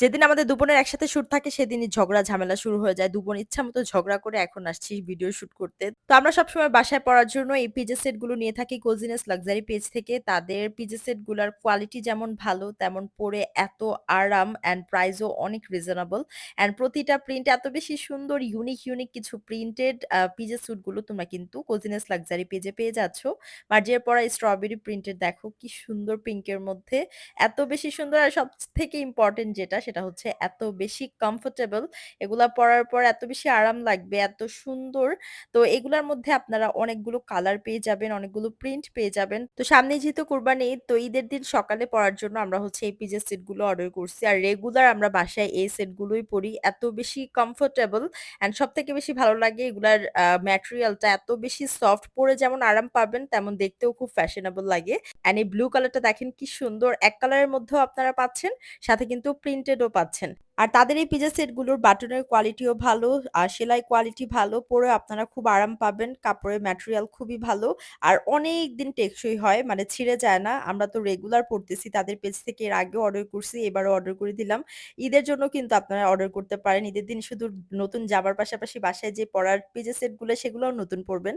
যেদিন আমাদের দুবোনের একসাথে শুট থাকে সেদিনই ঝগড়া ঝামেলা শুরু হয়ে যায়। দুবোন ইচ্ছামত ঝগড়া করে এখন আসছি ভিডিও শুট করতে। তো আমরা সবসময় বাসায় পড়ার জন্য এই পিজে সেটগুলো নিয়ে থাকি কোজিনেস লাক্সারি পেজ থেকে। তাদের পিজে সেটগুলার কোয়ালিটি যেমন ভালো তেমন পরে এত আরাম অ্যান্ড প্রাইস ও অনেক রিজনেবল। অ্যান্ড প্রতিটা প্রিন্ট এত বেশি সুন্দর ইউনিক, ইউনিক কিছু প্রিন্টেড পিজে স্যুটগুলো তোমরা কিন্তু কোজিনেস লাক্সারি পেজে পেয়ে যাচ্ছ। মার্জিয়ার পরা স্ট্রবেরি প্রিন্টেড দেখো কি সুন্দর পিঙ্কের মধ্যে। এত বেশি সুন্দর আর সব থেকে ইম্পোর্টেন্ট যেটা সেটা হচ্ছে এত বেশি কমফোর্টেবল। এগুলা পরার পর এত বেশি আরাম লাগবে, এত সুন্দর। তো এগুলার মধ্যে আপনারা অনেকগুলো কালার পেয়ে যাবেন, অনেকগুলো প্রিন্ট পেয়ে যাবেন। তো সামনেই যেহেতু কোরবানি তো ঈদের দিন সকালে পরার জন্য আমরা হচ্ছে এই পিজে সেটগুলো অর্ডার করছি। আর রেগুলার আমরা বাসায় এই সেট গুলোই পড়ি। এত বেশি কমফোর্টেবল অ্যান্ড সবথেকে বেশি ভালো লাগে এগুলার ম্যাটেরিয়ালটা এত বেশি সফট পরে যেমন আরাম পাবেন তেমন দেখতেও খুব ফ্যাশনেবল লাগে। অ্যান্ড এই ব্লু কালারটা দেখেন কি সুন্দর। এক কালারের মধ্যেও আপনারা পাচ্ছেন, সাথে কিন্তু প্রিন্টেড ও পাচ্ছেন। আর তাদের এই পিজা সেটগুলোর বাটনের কোয়ালিটিও ভালো, আর সেলাই কোয়ালিটি ভালো। পরে আপনারা খুব আরাম পাবেন। কাপড়ের ম্যাটেরিয়াল খুবই ভালো। আর অনেক দিন টেকসই হয় মানে ছিঁড়ে যায় না। আমরা তো রেগুলার পড়তেছি তাদের পেজ থেকে এর আগেও অর্ডার করছি, এবারও অর্ডার করে দিলাম। ঈদের জন্য কিন্তু আপনারা অর্ডার করতে পারেন। ঈদের দিন শুধু নতুন জামার পাশাপাশি বাসায় যে পড়ার পিজে সেটগুলো সেগুলোও নতুন পড়বেন।